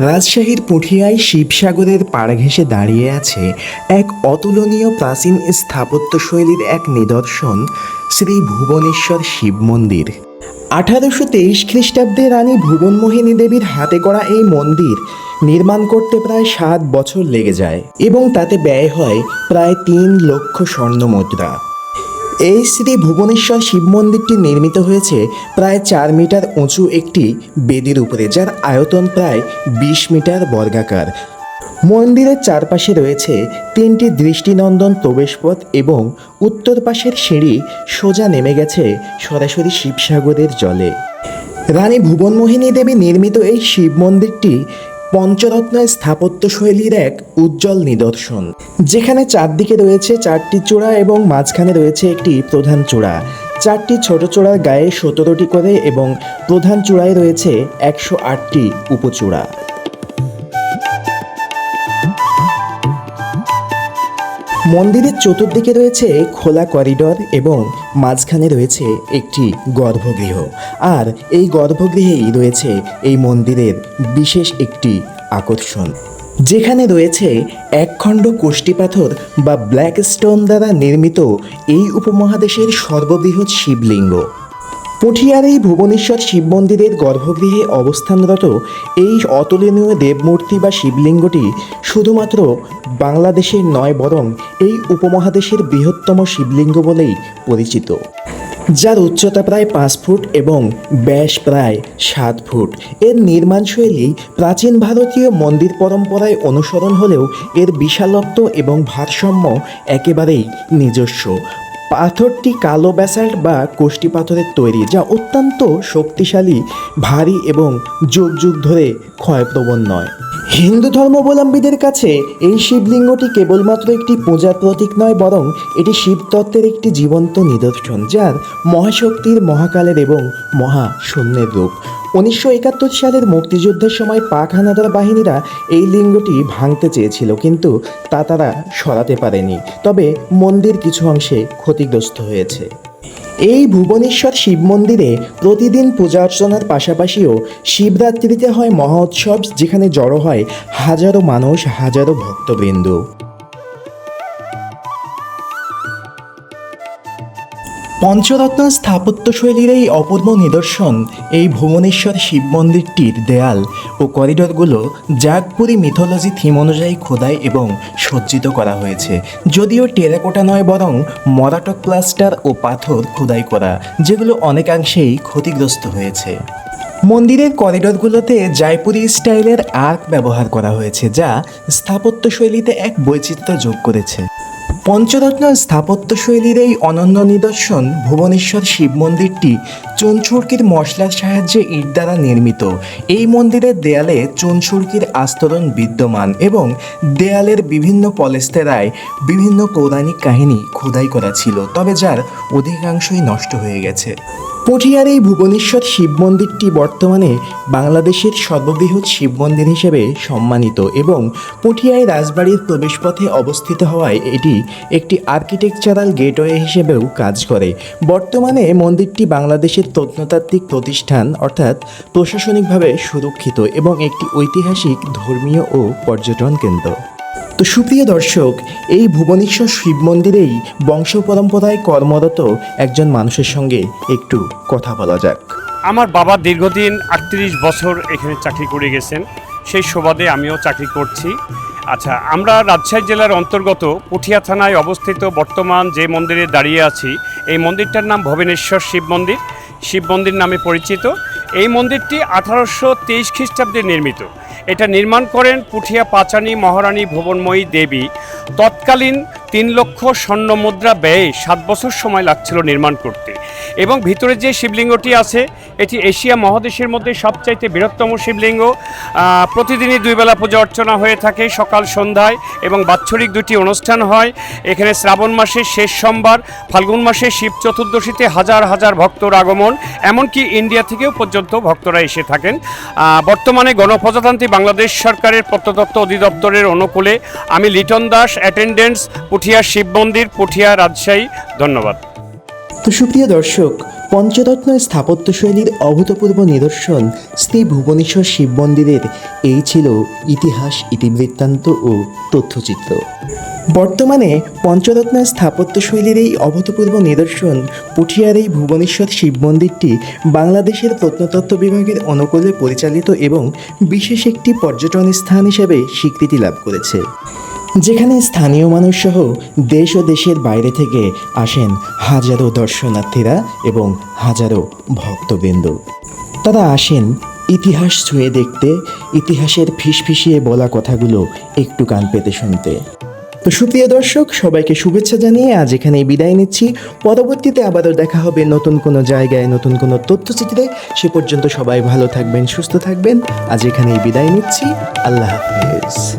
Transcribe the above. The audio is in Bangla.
রাজশাহীর পুঠিয়ায় শিবসাগরের পাড় ঘেঁষে দাঁড়িয়ে আছে এক অতুলনীয় প্রাচীন স্থাপত্যশৈলীর এক নিদর্শন, শ্রী ভুবনেশ্বর শিব মন্দির। আঠারোশো তেইশ খ্রিস্টাব্দে রানী ভুবনমোহিনী দেবীর হাতে গড়া এই মন্দির নির্মাণ করতে প্রায় সাত বছর লেগে যায় এবং তাতে ব্যয় হয় প্রায় তিন লক্ষ স্বর্ণ মুদ্রা এই শ্রী ভুবনেশ্বর শিব মন্দিরটি নির্মিত হয়েছে প্রায় চার মিটার উঁচু একটি বেদির উপরে, যার আয়তন প্রায় বিশ মিটার বর্গাকার। মন্দিরের চারপাশে রয়েছে তিনটি দৃষ্টিনন্দন প্রবেশপথ এবং উত্তর পাশের সিঁড়ি সোজা নেমে গেছে সরাসরি শিবসাগরের জলে। রানী ভুবনমোহিনী দেবী নির্মিত এই শিব মন্দিরটি পঞ্চরত্ন স্থাপত্য শৈলীর এক উজ্জ্বল নিদর্শন, যেখানে চারদিকে রয়েছে চারটি চূড়া এবং মাঝখানে রয়েছে একটি প্রধান চূড়া। চারটি ছোট চূড়ার গায়ে সতেরোটি করে এবং প্রধান চূড়ায় রয়েছে একশো আটটি উপচূড়া। মন্দিরের চতুর্দিকে রয়েছে খোলা করিডর এবং মাঝখানে রয়েছে একটি গর্ভগৃহ। আর এই গর্ভগৃহেই রয়েছে এই মন্দিরের বিশেষ একটি আকর্ষণ। যেখানে রয়েছে একখণ্ড পাথর বা ব্ল্যাক স্টোন দ্বারা নির্মিত এই উপমহাদেশের সর্ববৃহৎ শিবলিঙ্গ। পুঠিয়ার এই ভুবনেশ্বর শিব মন্দিরের গর্ভগৃহে অবস্থানরত এই অতুলনীয় দেবমূর্তি বা শিবলিঙ্গটি শুধুমাত্র বাংলাদেশের নয়, বরং এই উপমহাদেশের বৃহত্তম শিবলিঙ্গ বলেই পরিচিত, যার উচ্চতা প্রায় পাঁচ ফুট এবং ব্যাস প্রায় সাত ফুট। এর নির্মাণশৈলী প্রাচীন ভারতীয় মন্দির পরম্পরায় অনুসরণ হলেও এর বিশালত্ব এবং ভারসাম্য একেবারেই নিজস্ব। পাথরটি কালো ব্যাসাল্ট বা কোষ্টি পাথরের তৈরি, যা অত্যন্ত শক্তিশালী, ভারী এবং যুগ যুগ ধরে ক্ষয়প্রবণ নয়। হিন্দু ধর্মাবলম্বীদের কাছে এই শিবলিঙ্গটি কেবলমাত্র একটি পূজার প্রতীক নয়, বরং এটি শিবতত্ত্বের একটি জীবন্ত নিদর্শন, যার মহাশক্তির মহাকালের এবং মহাশূন্যের রূপ। উনিশশো একাত্তর সালের মুক্তিযুদ্ধের সময় পাক হানাদার বাহিনীরা এই লিঙ্গটি ভাঙতে চেয়েছিল, কিন্তু তা তারা সরাতে পারেনি। তবে মন্দির কিছু অংশে ক্ষতিগ্রস্ত হয়েছে। এই ভুবনেশ্বর শিব মন্দিরে প্রতিদিন পূজা অর্চনার পাশাপাশিও শিবরাত্রিতে হয় মহা উৎসব, যেখানে জড়ো হয় হাজারো মানুষ, হাজারো ভক্তবৃন্দ। পঞ্চরত্ন স্থাপত্যশৈলীর এই অপূর্ব নিদর্শন, এই ভুবনেশ্বর শিব মন্দিরটির দেয়াল ও করিডোরগুলো জাগপুরি মিথোলজি থিম অনুযায়ী খোদাই এবং সজ্জিত করা হয়েছে। যদিও টেরাকোটা নয়, বরং মরাটক প্লাস্টার ও পাথর খোদাই করা, যেগুলো অনেকাংশেই ক্ষতিগ্রস্ত হয়েছে। মন্দিরের করিডোরগুলোতে জয়পুরি স্টাইলের আর্ক ব্যবহার করা হয়েছে, যা স্থাপত্যশৈলীতে এক বৈচিত্র্য যোগ করেছে। পঞ্চরত্ন স্থাপত্যশৈলীর এই অনন্য নিদর্শন ভুবনেশ্বর শিব মন্দিরটি চুনছুরকির মশলার সাহায্যে ইট দ্বারা নির্মিত। এই মন্দিরের দেয়ালে চুনছুরকির আস্তরণ বিদ্যমান এবং দেয়ালের বিভিন্ন পলেস্তেরায় বিভিন্ন পৌরাণিক কাহিনী খোদাই করা ছিল, তবে যার অধিকাংশই নষ্ট হয়ে গেছে। পুঠিয়ার এই ভুবনেশ্বর শিব মন্দিরটি বর্তমানে বাংলাদেশের সর্ববৃহৎ শিব মন্দির হিসেবে সম্মানিত এবং পুঠিয়ায় রাজবাড়ির প্রবেশপথে অবস্থিত হওয়ায় এটি একটি আর্কিটেকচারাল গেটওয়ে হিসেবেও কাজ করে। বর্তমানে মন্দিরটি বাংলাদেশের প্রত্নতাত্ত্বিক প্রতিষ্ঠান অর্থাৎ প্রশাসনিকভাবে সুরক্ষিত এবং একটি ঐতিহাসিক ধর্মীয় ও পর্যটন কেন্দ্র। তো সুপ্রিয় দর্শক, এই ভুবনেশ্বর শিব মন্দিরেই বংশ পরম্পরায় কর্মরত একজন মানুষের সঙ্গে একটু কথা বলা যাক। আমার বাবা দীর্ঘদিন আটত্রিশ বছর এখানে চাকরি করে গেছেন। সেই সুবাদে আমিও চাকরি করছি। আচ্ছা আমরা রাজশাহী জেলার অন্তর্গত পুঠিয়া থানায় অবস্থিত বর্তমান যে মন্দিরে দাঁড়িয়ে আছি, এই মন্দিরটার নাম ভবেনেশ্বর শিব মন্দির। শিব মন্দির নামে পরিচিত। এই মন্দিরটি আঠারোশো তেইশ খ্রিস্টাব্দে নির্মিত। এটা নির্মাণ করেন পুঠিয়া পাচানি মহারানী ভুবনময়ী দেবী। তৎকালীন তিন লক্ষ স্বর্ণ মুদ্রা ব্যয়ে সাত বছর সময় লাগছিল নির্মাণ করতে। এবং ভিতরে যে শিবলিঙ্গটি আছে, এটি এশিয়া মহাদেশের মধ্যে সবচাইতে বৃহত্তম শিবলিঙ্গ। প্রতিদিনই দুই বেলা পূজা অর্চনা হয়ে থাকে, সকাল সন্ধ্যায় এবং বাৎসরিক দুটি অনুষ্ঠান হয়। এখানে শ্রাবণ মাসের শেষ সোমবার, ফাল্গুন মাসে শিব চতুর্দশীতে হাজার হাজার ভক্তর আগমন, এমনকি ইন্ডিয়া থেকেও পর্যন্ত ভক্তরা এসে থাকেন। বর্তমানে গণপ্রজাতন্ত্রী বাংলাদেশ সরকারের প্রত্নতত্ত্ব অধিদপ্তরের অনুকূলে আমি লিটন দাস অ্যাটেন্ডেন্স পুঠিয়া শিব মন্দির, পুঠিয়া রাজশাহী। ধন্যবাদ। তো সুপ্রিয় দর্শক, পঞ্চরত্ন স্থাপত্যশৈলীর অভূতপূর্ব নিদর্শন শ্রী ভুবনেশ্বর শিব মন্দিরের এই ছিল ইতিহাস, ইতিবৃত্তান্ত ও তথ্যচিত্র। বর্তমানে পঞ্চরত্ন স্থাপত্যশৈলীর এই অভূতপূর্ব নিদর্শন পুঠিয়ার এই ভুবনেশ্বর শিব মন্দিরটি বাংলাদেশের প্রত্নতত্ত্ব বিভাগের অনুকূলে পরিচালিত এবং বিশেষ একটি পর্যটন স্থান হিসেবে স্বীকৃতি লাভ করেছে। যেখানে স্থানীয় মানুষ সহ দেশ ও দেশের বাইরে থেকে আসেন হাজারো দর্শনার্থীরা এবং হাজারো ভক্তবৃন্দ। তারা আসেন ইতিহাস ছুঁয়ে দেখতে, ইতিহাসের ফিসফিসিয়ে বলা কথাগুলো একটু কান পেতে শুনতে। তো সুপ্রিয় দর্শক, সবাইকে শুভেচ্ছা জানিয়ে আজ এখানেই বিদায় নিচ্ছি। পরবর্তীতে আবারও দেখা হবে নতুন কোনো জায়গায়, নতুন কোনো তথ্যচিত্রে। সে পর্যন্ত সবাই ভালো থাকবেন, সুস্থ থাকবেন। আজ এখানেই বিদায় নিচ্ছি। আল্লাহ হাফেজ।